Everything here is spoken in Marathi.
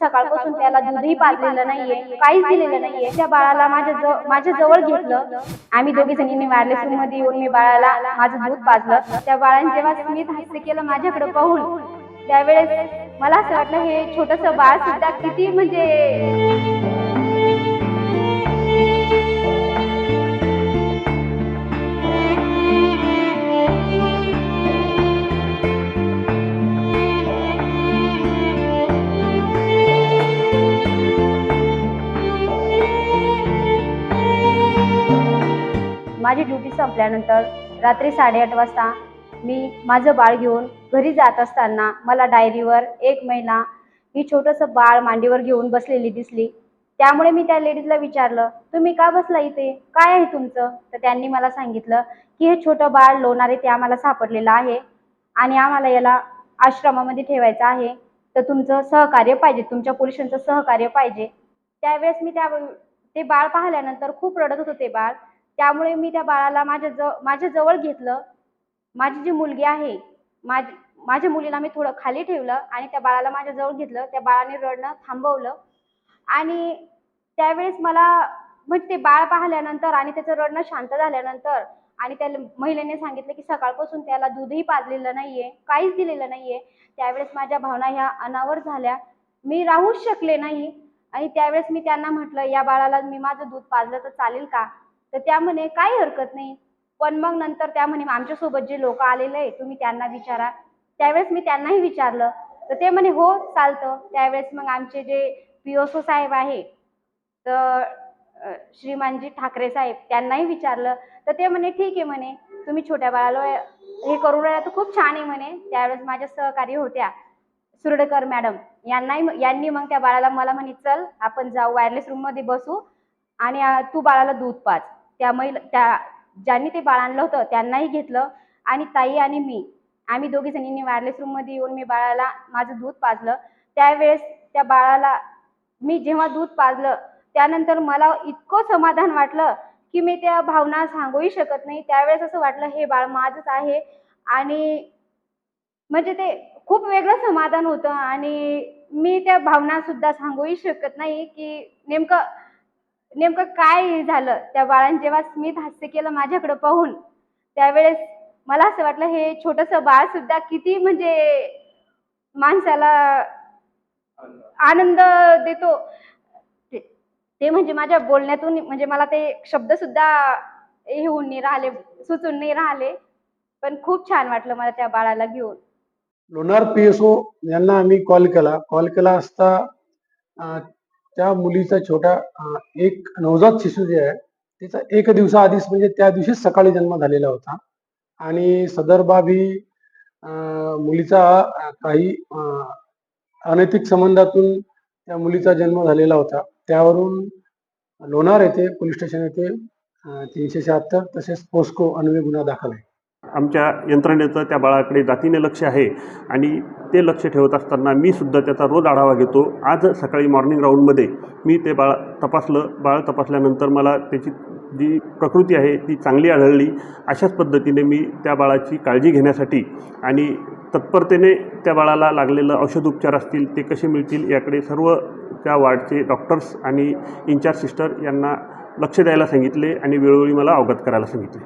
सकाळपासून त्याला दूधही पाजलेलं नाहीये काहीच दिलेलं नाहीये. त्या बाळाला माझ्या माझ्या जवळ घेतलं. आम्ही दोघी जणींनी वायरलेस मध्ये येऊन मी बाळाला माझं दूध पाजलं. त्या बाळाने जेव्हा स्मित हास्य केलं माझ्याकडे पाहून त्यावेळेस मला असं वाटलं हे छोटस बाळ सुद्धा किती म्हणजे माझी ड्युटी संपल्यानंतर रात्री साडेआठ वाजता मी माझं बाळ घेऊन घरी जात असताना मला डायरीवर एक महिला ही छोटंसं बाळ मांडीवर घेऊन बसलेली दिसली. त्यामुळे मी त्या लेडीजला विचारलं तुम्ही का बसला इथे? काय आहे तुमचं? तर त्यांनी मला सांगितलं की हे छोटं बाळ लोणारे ते आम्हाला सापडलेलं आहे आणि आम्हाला याला आश्रमामध्ये ठेवायचं आहे. तर तुमचं सहकार्य पाहिजे तुमच्या पोलिसांचं सहकार्य पाहिजे. त्यावेळेस मी त्या ते बाळ पाहिल्यानंतर खूप रडत होतं ते बाळ. त्यामुळे मी त्या बाळाला माझ्या ज माझ्या जवळ घेतलं. माझी जी मुलगी आहे माझी माझ्या मुलीला मी थोडं खाली ठेवलं आणि त्या बाळाला माझ्या जवळ घेतलं. त्या बाळाने रडणं थांबवलं. आणि त्यावेळेस मला म्हणजे ते बाळ पाहिल्यानंतर आणि त्याचं रडणं शांत झाल्यानंतर आणि त्या महिलेने सांगितलं की सकाळपासून त्याला दूधही पाजलेलं नाहीये काहीच दिलेलं नाहीये. त्यावेळेस माझ्या भावना ह्या अनावर झाल्या. मी राहूच शकले नाही. आणि त्यावेळेस मी त्यांना म्हटलं या बाळाला मी माझं दूध पाजलं तर चालेल का? तर त्या म्हणे काही हरकत नाही. पण मग नंतर त्या म्हणे आमच्यासोबत जे लोक आलेले आहे तुम्ही त्यांना विचारा. त्यावेळेस मी त्यांनाही विचारलं. तर ते म्हणे हो चालतं. त्यावेळेस मग आमचे जे पी ओ साहेब आहे तर श्रीमानजी ठाकरे साहेब त्यांनाही विचारलं. तर ते म्हणे ठीक आहे म्हणे तुम्ही छोट्या बाळाला हे करून राहिला तर खूप छान आहे म्हणे. त्यावेळेस माझ्या सहकारी होत्या सुरडेकर मॅडम. यांनाही यांनी मग त्या बाळाला मला म्हणे चल आपण जाऊ वायरलेस रूममध्ये बसू आणि तू बाळाला दूध पाज. त्या महिला त्या ज्यांनी ते बाळ आणलं होतं त्यांनाही घेतलं आणि ताई आणि मी आम्ही दोघी जणींनी वायरलेस रूममध्ये येऊन मी बाळाला माझं दूध पाजलं. त्यावेळेस त्या बाळाला मी जेव्हा दूध पाजलं त्यानंतर मला इतकं समाधान वाटलं की मी त्या भावना सांगूही शकत नाही. त्यावेळेस असं वाटलं हे बाळ माझंच आहे. आणि म्हणजे ते खूप वेगळं समाधान होतं आणि मी त्या भावना सुद्धा सांगूही शकत नाही की नेमकं नेमकं काय झालं? त्या बाळाने जेव्हा स्मित हास्य केलं माझ्याकडे पाहून त्यावेळेस मला असं वाटलं हे छोटंसं बाळ सुद्धा किती म्हणजे माणसाला आनंद देतो. ते म्हणजे माझ्या बोलण्यातून म्हणजे मला ते शब्द सुद्धा हे होऊन नाही राहिले सुचून नाही राहिले. पण खूप छान वाटलं मला त्या बाळाला घेऊन. लोणार पी एस ओ यांना आम्ही कॉल केला. कॉल केला असता त्या मुलीचा छोटा एक नवजात शिशू जे आहे तिचा एक दिवसाआधीच म्हणजे त्या दिवशीच सकाळी जन्म झालेला होता. आणि सदर बाब ही मुलीचा काही अनैतिक संबंधातून त्या मुलीचा जन्म झालेला होता. त्यावरून लोणार येथे पोलीस स्टेशन येथे तीनशे शहात्तर तसेच पोस्को अन्वय गुन्हा दाखल आहे. आमच्या यंत्रणेचं त्या बाळाकडे जातीने लक्ष आहे आणि ते लक्ष ठेवत असताना मी सुद्धा त्याचा रोज आढावा घेतो. आज सकाळी मॉर्निंग राऊंडमध्ये मी ते बाळ तपासलं. बाळ तपासल्यानंतर मला त्याची जी प्रकृती आहे ती चांगली आढळली. अशाच पद्धतीने मी त्या बाळाची काळजी घेण्यासाठी आणि तत्परतेने त्या बाळाला लागलेलं औषधोपचार असतील ते कसे मिळतील याकडे सर्व त्या वार्डचे डॉक्टर्स आणि इन्चार्ज सिस्टर यांना लक्ष द्यायला सांगितले आणि वेळोवेळी मला अवगत करायला सांगितले.